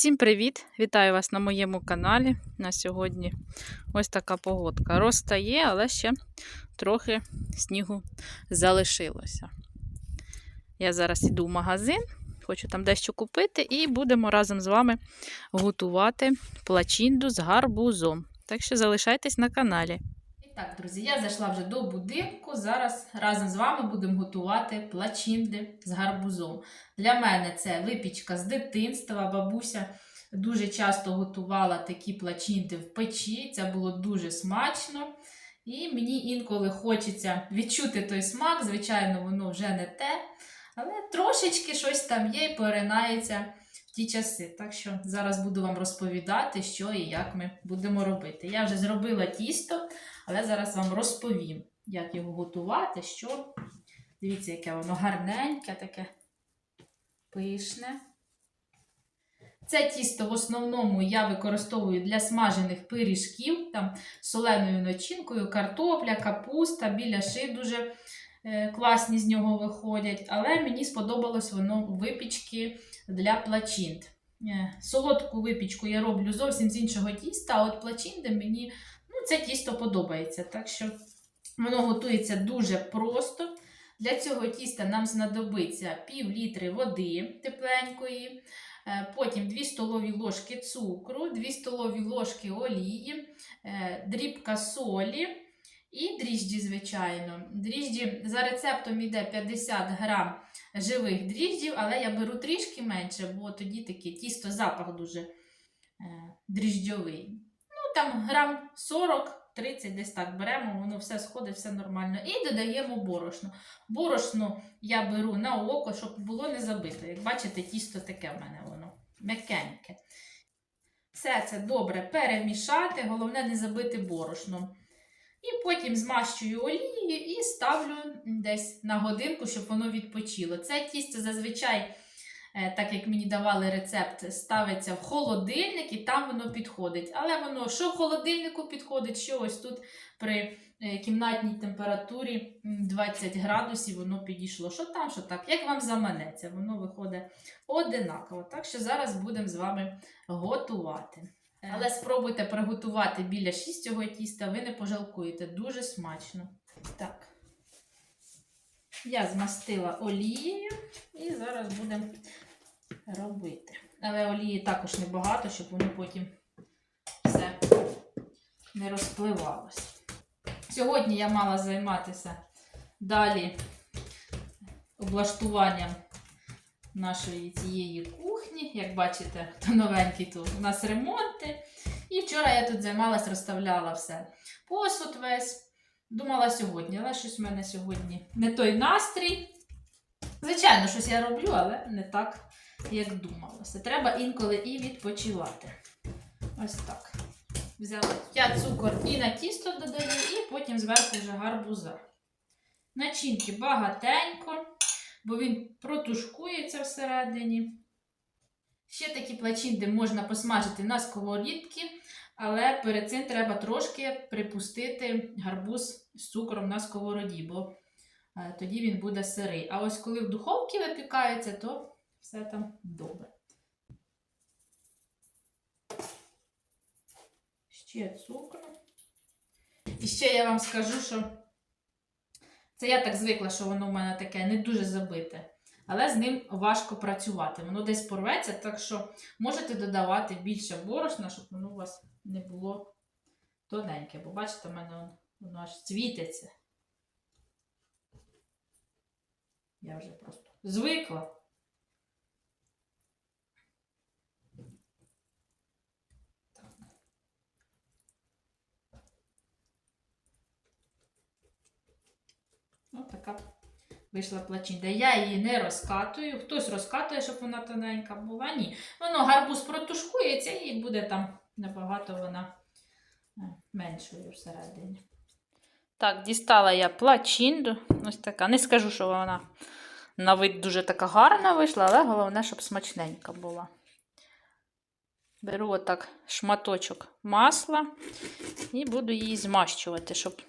Всім привіт! Вітаю вас на моєму каналі. На сьогодні ось така погодка. Розтає, але ще трохи снігу залишилося. Я зараз іду в магазин, хочу там дещо купити, і будемо разом з вами готувати плачинду з гарбузом. Так що залишайтесь на каналі. Так, друзі, я зайшла вже до будинку. Зараз разом з вами будемо готувати плачинди з гарбузом. Для мене це випічка з дитинства. Бабуся дуже часто готувала такі плачинди в печі. Це було дуже смачно. І мені інколи хочеться відчути той смак. Звичайно, воно вже не те. Але трошечки щось там є і поринається ті часи. Так що зараз буду вам розповідати, що і як ми будемо робити. Я вже зробила тісто, але зараз вам розповім, як його готувати, що. Дивіться, яке воно гарненьке, таке пишне. Це тісто в основному я використовую для смажених пиріжків, там соленою начинкою, картопля, капуста, біляши дуже класні з нього виходять. Але мені сподобалось воно випічки для плачинд. Е, Солодку випічку я роблю зовсім з іншого тіста, а от плачинди мені ну, це тісто подобається. Так що воно готується дуже просто. Для цього тіста нам знадобиться пів літри води тепленької, е, потім 2 столові ложки цукру, 2 столові ложки олії, е, дрібка солі і дріжджі, звичайно. Дріжджі за рецептом йде 50 грам живих дріжджів, але я беру трішки менше, бо тоді таке тісто запах дуже е, дріжджовий. Ну, там грам 40. 30 десь так беремо, воно все сходить, все нормально. І додаємо борошно. Борошно я беру на око, щоб було не забито. Як бачите, тісто таке в мене воно м'якеньке. Все це добре перемішати, головне не забити борошном. І потім змащую олією і ставлю десь на годинку, щоб воно відпочило. Це тісто зазвичай, е, так як мені давали рецепт, ставиться в холодильник і там воно підходить. Але воно що в холодильнику підходить, що ось тут при е, кімнатній температурі 20 градусів воно підійшло. Що там, що так, як вам заманеться, воно виходить одинаково. Так що зараз будемо з вами готувати. Але спробуйте приготувати біля 6 цього тіста, ви не пожалкуєте. Дуже смачно. Так. Я змастила олією і зараз будемо робити. Але олії також небагато, щоб воно потім все не розпливалося. Сьогодні я мала займатися далі облаштуванням нашої цієї кухні. Як бачите, хто новенький тут у нас ремонти. І вчора я тут займалась, розставляла все. Посуд весь. Думала сьогодні, але щось в мене сьогодні не той настрій. Звичайно, щось я роблю, але не так, як думалося. Треба інколи і відпочивати. Ось так. Взяла я цукор і на тісто додаю, і потім зверху вже гарбуза. Начинки багатенько, бо він протушкується всередині. Ще такі плачинди можна посмажити на сковорідці, але перед цим треба трошки припустити гарбуз з цукром на сковороді, бо е, тоді він буде сирий. А ось коли в духовці випікається, то все там добре. Ще цукру. І ще я вам скажу, що це я так звикла, що воно в мене таке не дуже забите. Але з ним важко працювати. Воно десь порветься, так що можете додавати більше борошна, щоб воно у вас не було тоненьке. Бо бачите, в мене воно, аж цвітиться. Я вже просто звикла. Ось така вийшла плачинда. Я її не розкатую. Хтось розкатує, щоб вона тоненька була. Ні. Воно гарбуз протушкується і буде там набагато вона е, меншою всередині. Так, дістала я плачинду. Ось така. Не скажу, що вона на вид дуже така гарна вийшла, але головне, щоб смачненька була. Беру отак шматочок масла і буду її змащувати, щоб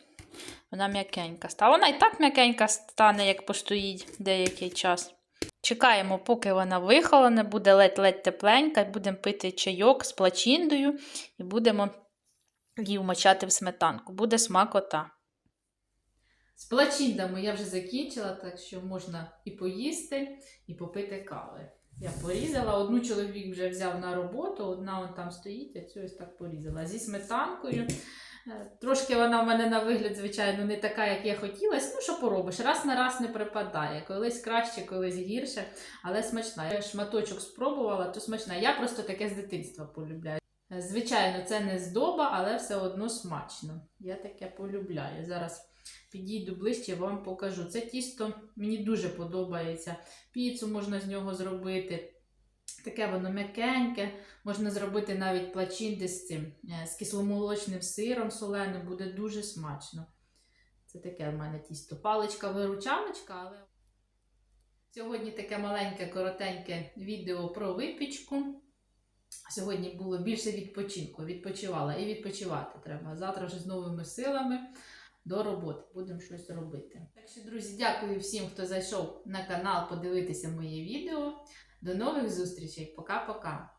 вона м'якенька стала. Вона і так м'якенька стане, як постоїть деякий час. Чекаємо, поки вона вихолоне, буде ледь-ледь тепленька, будемо пити чайок з плачіндою і будемо її вмочати в сметанку. Буде смакота. З плачіндами я вже закінчила, так що можна і поїсти, і попити кави. Я порізала, одну чоловік вже взяв на роботу, одна он там стоїть, а цю так порізала. Зі сметанкою. Е, Трошки вона в мене на вигляд, звичайно, не така, як я хотілося. Ну, що поробиш, раз на раз не припадає. Колись краще, колись гірше, але смачна. Я шматочок спробувала, то смачна. Я просто таке з дитинства полюбляю. Е, Звичайно, це не здоба, але все одно смачно. Я таке полюбляю. Зараз підійду ближче, вам покажу. Це тісто мені дуже подобається. Піцу можна з нього зробити. Таке воно м'якеньке, можна зробити навіть плачинди з цим, е, з кисломолочним сиром соленим, буде дуже смачно. Це таке в мене тісто. Паличка-виручалочка, але сьогодні таке маленьке, коротеньке відео про випічку. Сьогодні було більше відпочинку. Відпочивала і відпочивати треба. Завтра вже з новими силами до роботи. Будемо щось робити. Так що, друзі, дякую всім, хто зайшов на канал подивитися моє відео. До нових зустрічей. Пока-пока.